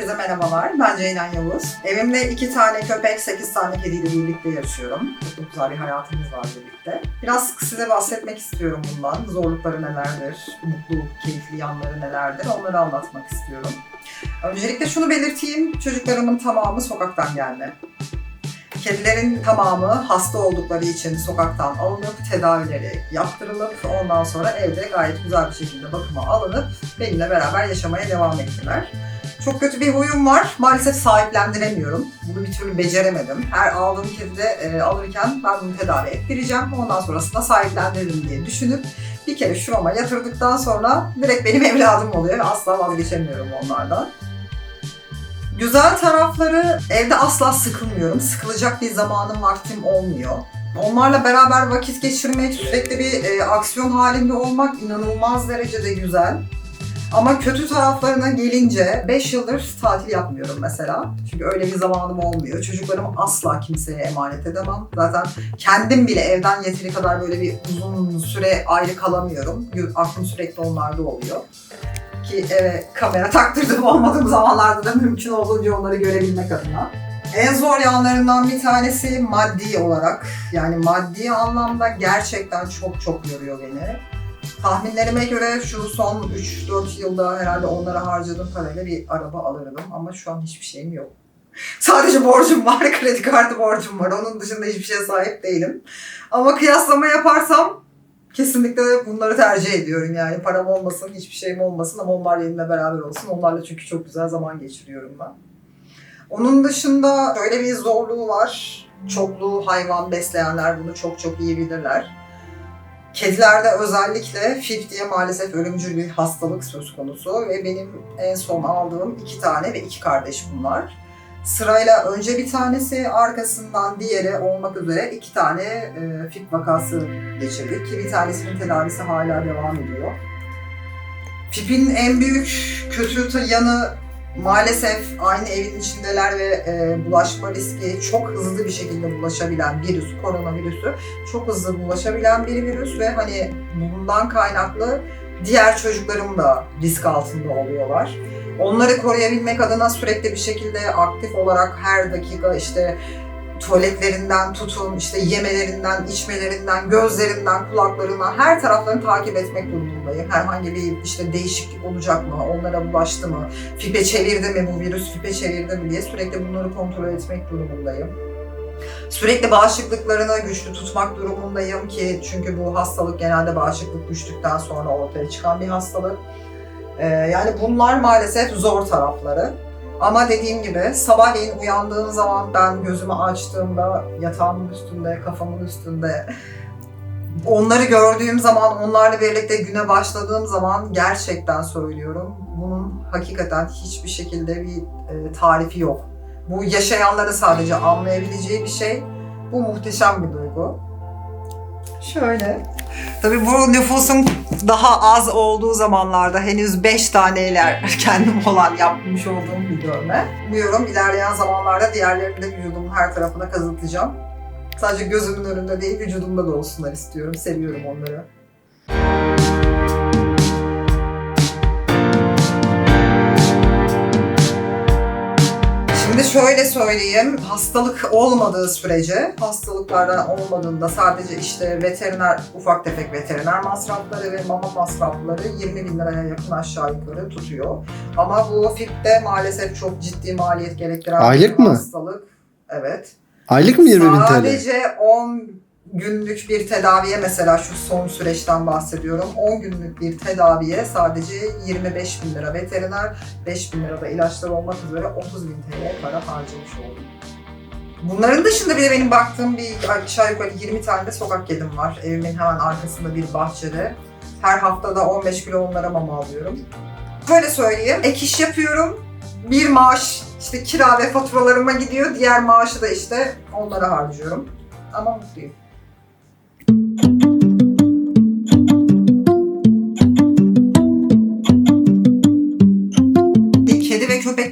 Herkese merhabalar. Ben Ceylan Yavuz. Evimde iki tane köpek, sekiz tane kediyle birlikte yaşıyorum. Çok güzel bir hayatımız var birlikte. Biraz size bahsetmek istiyorum bundan. Zorlukları nelerdir, mutlu, keyifli yanları nelerdir onları anlatmak istiyorum. Öncelikle şunu belirteyim. Çocuklarımın tamamı sokaktan gelme. Kedilerin tamamı hasta oldukları için sokaktan alınıp tedavileri yaptırılıp ondan sonra evde gayet güzel bir şekilde bakıma alınıp benimle beraber yaşamaya devam ettiler. Çok kötü bir huyum var. Maalesef sahiplendiremiyorum. Bunu bir türlü beceremedim. Her aldığım kedide e, alırken ben bunu tedavi ettireceğim. Ondan sonrasında sahiplendiririm diye düşünüp bir kere şurama yatırdıktan sonra direkt benim evladım oluyor asla vazgeçemiyorum onlardan. Güzel tarafları evde asla sıkılmıyorum. Sıkılacak bir zamanım vaktim olmuyor. Onlarla beraber vakit geçirmek, sürekli bir e, aksiyon halinde olmak inanılmaz derecede güzel. Ama kötü taraflarına gelince 5 yıldır tatil yapmıyorum mesela. Çünkü öyle bir zamanım olmuyor. Çocuklarımı asla kimseye emanet edemem. Zaten kendim bile evden yeteri kadar böyle bir uzun süre ayrı kalamıyorum. Aklım sürekli onlarda oluyor ki eve kamera taktırdım olmadığım zamanlarda da mümkün olduğunca onları görebilmek adına. En zor yanlarından bir tanesi maddi olarak. Yani maddi anlamda gerçekten çok çok yoruyor beni. Tahminlerime göre şu son 3-4 yılda herhalde onlara harcadığım parayla bir araba alırdım ama şu an hiçbir şeyim yok. Sadece borcum var, kredi kartı borcum var. Onun dışında hiçbir şeye sahip değilim. Ama kıyaslama yaparsam kesinlikle bunları tercih ediyorum yani. Param olmasın, hiçbir şeyim olmasın ama onlar benimle beraber olsun. Onlarla çünkü çok güzel zaman geçiriyorum ben. Onun dışında şöyle bir zorluğu var. Çoklu hayvan besleyenler bunu çok çok iyi bilirler. Kedilerde özellikle FIP diye maalesef ölümcül bir hastalık söz konusu ve benim en son aldığım iki tane ve iki kardeş bunlar. Sırayla önce bir tanesi arkasından diğeri olmak üzere iki tane e, FIP vakası geçirdik ki bir tanesinin tedavisi hala devam ediyor. FIP'in en büyük kötü yanı maalesef aynı evin içindeler ve e, bulaşma riski çok hızlı bir şekilde bulaşabilen virüs, koronavirüsü çok hızlı bulaşabilen bir virüs ve hani bundan kaynaklı diğer çocuklarım da risk altında oluyorlar. Onları koruyabilmek adına sürekli bir şekilde aktif olarak her dakika işte tuvaletlerinden tutun, işte yemelerinden, içmelerinden, gözlerinden, kulaklarına her taraflarını takip etmek durumundayım. Herhangi bir işte değişiklik olacak mı, onlara bulaştı mı, fipe çevirdi mi bu virüs, fipe çevirdi mi diye sürekli bunları kontrol etmek durumundayım. Sürekli bağışıklıklarını güçlü tutmak durumundayım ki çünkü bu hastalık genelde bağışıklık düştükten sonra ortaya çıkan bir hastalık. Ee, yani bunlar maalesef zor tarafları. Ama dediğim gibi sabahleyin uyandığım zaman ben gözümü açtığımda yatağımın üstünde, kafamın üstünde onları gördüğüm zaman, onlarla birlikte güne başladığım zaman gerçekten söylüyorum. Bunun hakikaten hiçbir şekilde bir e, tarifi yok. Bu yaşayanların sadece anlayabileceği bir şey. Bu muhteşem bir duygu. Şöyle. Tabii bu nüfusun daha az olduğu zamanlarda henüz 5 taneyle kendim olan yapmış olduğum bir dövme. Umuyorum ilerleyen zamanlarda diğerlerini de vücudumun her tarafına kazıtacağım. Sadece gözümün önünde değil vücudumda da olsunlar istiyorum. Seviyorum onları. Şöyle söyleyeyim, hastalık olmadığı sürece, hastalıklardan olmadığında sadece işte veteriner, ufak tefek veteriner masrafları ve mama masrafları 20 bin liraya yakın aşağı yukarı tutuyor. Ama bu FİP'te maalesef çok ciddi maliyet gerektiren Aylık bir mı? hastalık. Evet. Aylık mı 20 bin TL? Sadece 10 günlük bir tedaviye mesela şu son süreçten bahsediyorum. 10 günlük bir tedaviye sadece 25 bin lira veteriner, 5 bin lira da ilaçlar olmak üzere 30 bin TL para harcamış oldum. Bunların dışında bir de benim baktığım bir aşağı yukarı 20 tane de sokak kedim var. Evimin hemen arkasında bir bahçede. Her haftada 15 kilo onlara mama alıyorum. Şöyle söyleyeyim, ek iş yapıyorum. Bir maaş işte kira ve faturalarıma gidiyor. Diğer maaşı da işte onlara harcıyorum. Ama mutluyum.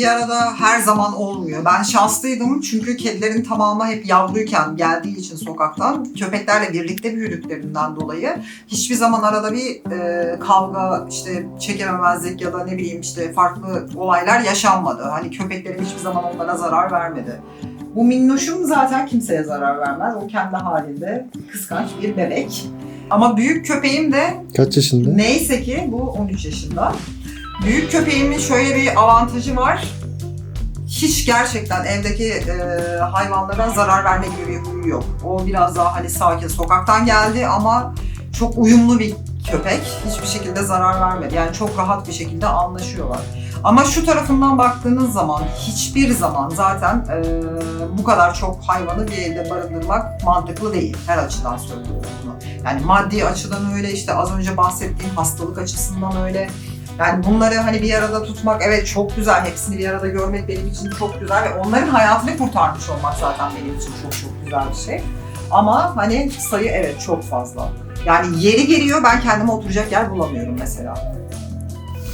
Bir arada her zaman olmuyor. Ben şanslıydım çünkü kedilerin tamamı hep yavruyken geldiği için sokaktan köpeklerle birlikte büyüdüklerinden dolayı hiçbir zaman arada bir e, kavga, işte çekememezlik ya da ne bileyim işte farklı olaylar yaşanmadı. Hani köpeklerim hiçbir zaman onlara zarar vermedi. Bu minnoşum zaten kimseye zarar vermez. O kendi halinde kıskanç bir bebek. Ama büyük köpeğim de Kaç yaşında? Neyse ki bu 13 yaşında. Büyük köpeğimin şöyle bir avantajı var. Hiç gerçekten evdeki e, hayvanlara zarar verme gibi bir huyu yok. O biraz daha hani sakin sokaktan geldi ama çok uyumlu bir köpek. Hiçbir şekilde zarar vermedi. Yani çok rahat bir şekilde anlaşıyorlar. Ama şu tarafından baktığınız zaman hiçbir zaman zaten e, bu kadar çok hayvanı bir evde barındırmak mantıklı değil. Her açıdan söylüyorum bunu. Yani maddi açıdan öyle işte az önce bahsettiğim hastalık açısından öyle. Yani bunları hani bir arada tutmak evet çok güzel. Hepsini bir arada görmek benim için çok güzel ve onların hayatını kurtarmış olmak zaten benim için çok çok güzel bir şey. Ama hani sayı evet çok fazla. Yani yeri geliyor ben kendime oturacak yer bulamıyorum mesela.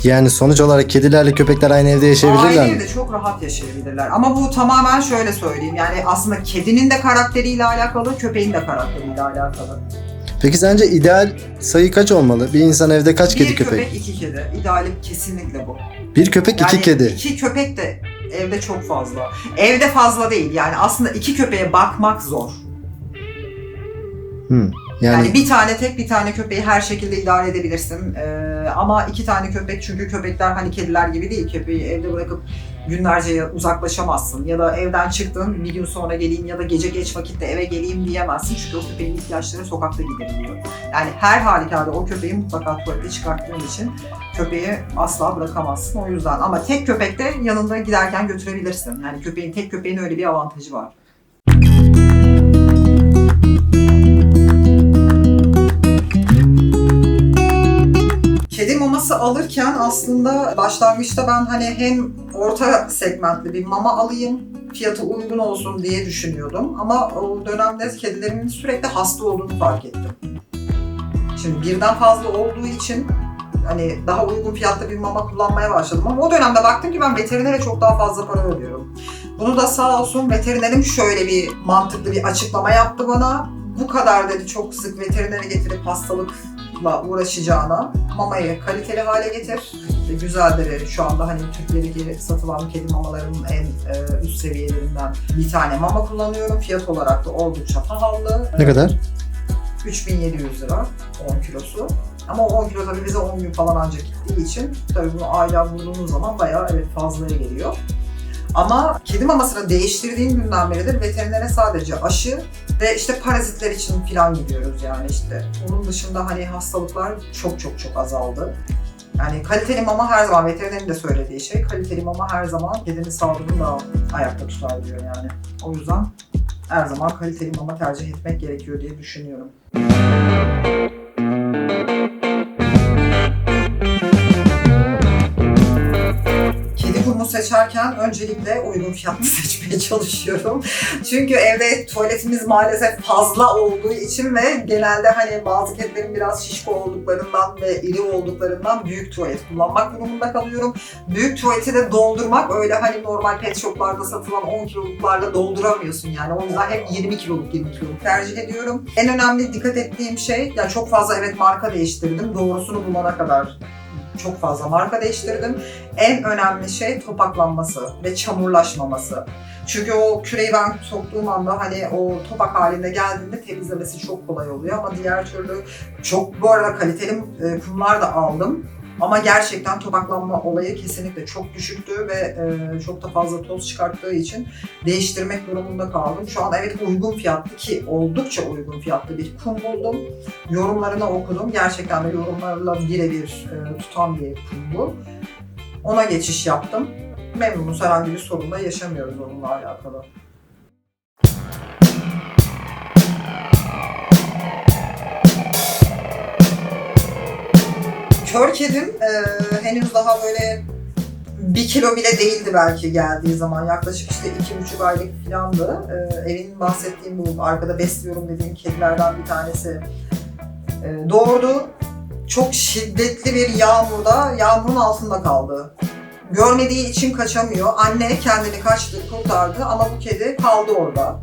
Yani sonuç olarak kedilerle köpekler aynı evde yaşayabilirler Aynı mi? evde çok rahat yaşayabilirler. Ama bu tamamen şöyle söyleyeyim. Yani aslında kedinin de karakteriyle alakalı, köpeğin de karakteriyle alakalı. Peki sence ideal sayı kaç olmalı? Bir insan evde kaç kedi bir köpek? köpek, iki kedi. İdealim kesinlikle bu. Bir köpek iki Yani kedi. iki köpek de evde çok fazla. Evde fazla değil. Yani aslında iki köpeğe bakmak zor. Hmm. Yani, Yani, bir tane tek bir tane köpeği her şekilde idare edebilirsin. Ee, ama iki tane köpek çünkü köpekler hani kediler gibi değil. Köpeği evde bırakıp günlerce uzaklaşamazsın. Ya da evden çıktın bir gün sonra geleyim ya da gece geç vakitte eve geleyim diyemezsin. Çünkü o köpeğin ihtiyaçları sokakta gideriliyor. Yani her halükarda o köpeği mutlaka tuvalete çıkarttığın için köpeği asla bırakamazsın. O yüzden ama tek köpek de yanında giderken götürebilirsin. Yani köpeğin tek köpeğin öyle bir avantajı var. Maması alırken aslında başlangıçta ben hani hem orta segmentli bir mama alayım, fiyatı uygun olsun diye düşünüyordum. Ama o dönemde kedilerimin sürekli hasta olduğunu fark ettim. Şimdi birden fazla olduğu için hani daha uygun fiyatlı bir mama kullanmaya başladım. Ama o dönemde baktım ki ben veterinere çok daha fazla para ödüyorum. Bunu da sağ olsun veterinerim şöyle bir mantıklı bir açıklama yaptı bana. Bu kadar dedi çok sık veterinere getirip hastalıkla uğraşacağına mamayı kaliteli hale getir. İşte güzelleri şu anda hani Türkiye'deki satılan kedi mamalarının en e, üst seviyelerinden bir tane mama kullanıyorum. Fiyat olarak da oldukça pahalı. ne kadar? 3700 lira 10 kilosu. Ama o 10 kilo tabii bize 10 gün falan ancak gittiği için tabii bunu aylığa vurduğunuz zaman bayağı evet fazlaya geliyor. Ama kedi mamasını değiştirdiğim günden beridir veterinere sadece aşı ve işte parazitler için falan gidiyoruz yani işte. Onun dışında hani hastalıklar çok çok çok azaldı. Yani kaliteli mama her zaman veterinerin de söylediği şey kaliteli mama her zaman kedinin sağlığını da ayakta tutar diyor yani. O yüzden her zaman kaliteli mama tercih etmek gerekiyor diye düşünüyorum. Seçerken öncelikle uygun fiyatlı seçmeye çalışıyorum. Çünkü evde tuvaletimiz maalesef fazla olduğu için ve genelde hani bazı kedilerin biraz şişko olduklarından ve iri olduklarından büyük tuvalet kullanmak durumunda kalıyorum. Büyük tuvaleti de doldurmak öyle hani normal pet shoplarda satılan 10 kiloluklarla dolduramıyorsun yani. O yüzden hep 20 kiloluk 20 kiloluk tercih ediyorum. En önemli dikkat ettiğim şey, yani çok fazla evet marka değiştirdim. Doğrusunu bulana kadar çok fazla marka değiştirdim. En önemli şey topaklanması ve çamurlaşmaması. Çünkü o küreyi ben soktuğum anda hani o topak halinde geldiğinde temizlemesi çok kolay oluyor ama diğer türlü çok bu arada kaliteli e, kumlar da aldım. Ama gerçekten topaklanma olayı kesinlikle çok düşüktü ve e, çok da fazla toz çıkarttığı için değiştirmek durumunda kaldım. Şu an evet uygun fiyatlı ki oldukça uygun fiyatlı bir kum buldum. Yorumlarını okudum. Gerçekten de yorumlarla birebir e, tutan bir kum bu. Ona geçiş yaptım. Memnunuz. Herhangi bir sorun da yaşamıyoruz onunla alakalı. Kör kedim e, henüz daha böyle bir kilo bile değildi belki geldiği zaman. Yaklaşık işte iki buçuk aylık filandı. E, evin bahsettiğim bu arkada besliyorum dediğim kedilerden bir tanesi e, doğurdu. Çok şiddetli bir yağmurda yağmurun altında kaldı. görmediği için kaçamıyor. Anne kendini kaçtı, kurtardı ama bu kedi kaldı orada.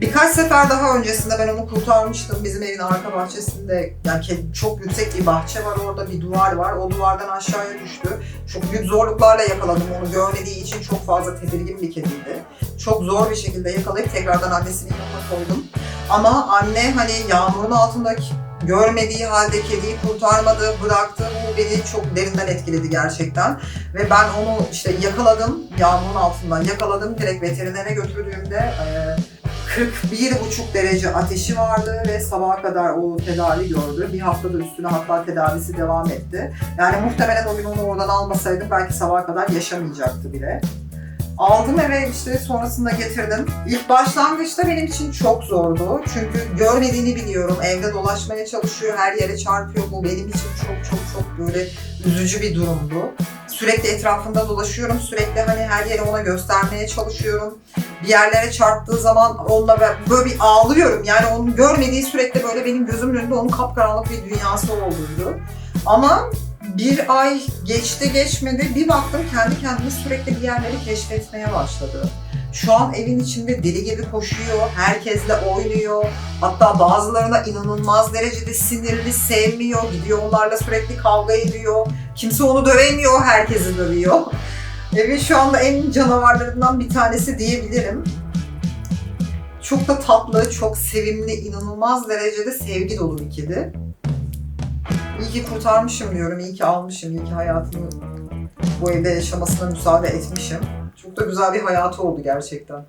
Birkaç sefer daha öncesinde ben onu kurtarmıştım. Bizim evin arka bahçesinde yani çok yüksek bir bahçe var orada bir duvar var. O duvardan aşağıya düştü. Çok büyük zorluklarla yakaladım onu. Görmediği için çok fazla tedirgin bir kediydi. Çok zor bir şekilde yakalayıp tekrardan annesinin yanına koydum. Ama anne hani yağmurun altında görmediği halde kediyi kurtarmadı, bıraktı. Bu beni çok derinden etkiledi gerçekten. Ve ben onu işte yakaladım, yağmurun altından yakaladım. Direkt veterinere götürdüğümde e, 41,5 derece ateşi vardı ve sabaha kadar o tedavi gördü. Bir haftada üstüne hatta tedavisi devam etti. Yani muhtemelen o gün onu oradan almasaydım belki sabaha kadar yaşamayacaktı bile. Aldım eve işte sonrasında getirdim. İlk başlangıçta benim için çok zordu. Çünkü görmediğini biliyorum. Evde dolaşmaya çalışıyor, her yere çarpıyor. Bu benim için çok çok çok böyle üzücü bir durumdu. Sürekli etrafında dolaşıyorum. Sürekli hani her yeri ona göstermeye çalışıyorum. Bir yerlere çarptığı zaman onunla böyle bir ağlıyorum. Yani onun görmediği sürekli böyle benim gözümün önünde onun kapkaranlık bir dünyası olduğuydu. Ama bir ay geçti geçmedi bir baktım kendi kendine sürekli bir yerleri keşfetmeye başladı. Şu an evin içinde deli gibi koşuyor, herkesle oynuyor. Hatta bazılarına inanılmaz derecede sinirli, sevmiyor. Gidiyor onlarla sürekli kavga ediyor. Kimse onu dövemiyor, herkesi dövüyor. Evin şu anda en canavarlarından bir tanesi diyebilirim. Çok da tatlı, çok sevimli, inanılmaz derecede sevgi dolu bir kedi. İyi ki kurtarmışım diyorum, iyi ki almışım, iyi ki hayatını bu evde yaşamasına müsaade etmişim. Çok da güzel bir hayatı oldu gerçekten.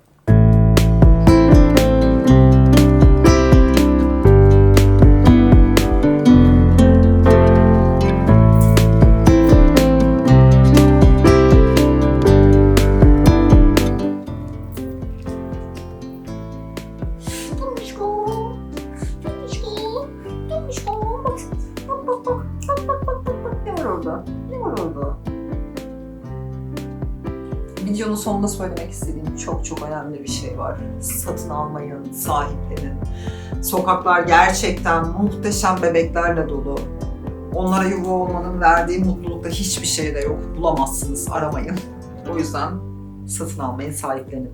Videonun sonunda söylemek istediğim çok çok önemli bir şey var. Satın almayın, sahiplenin. Sokaklar gerçekten muhteşem bebeklerle dolu. Onlara yuva olmanın verdiği mutlulukta hiçbir şey de yok. Bulamazsınız, aramayın. O yüzden satın almayın, sahiplenin.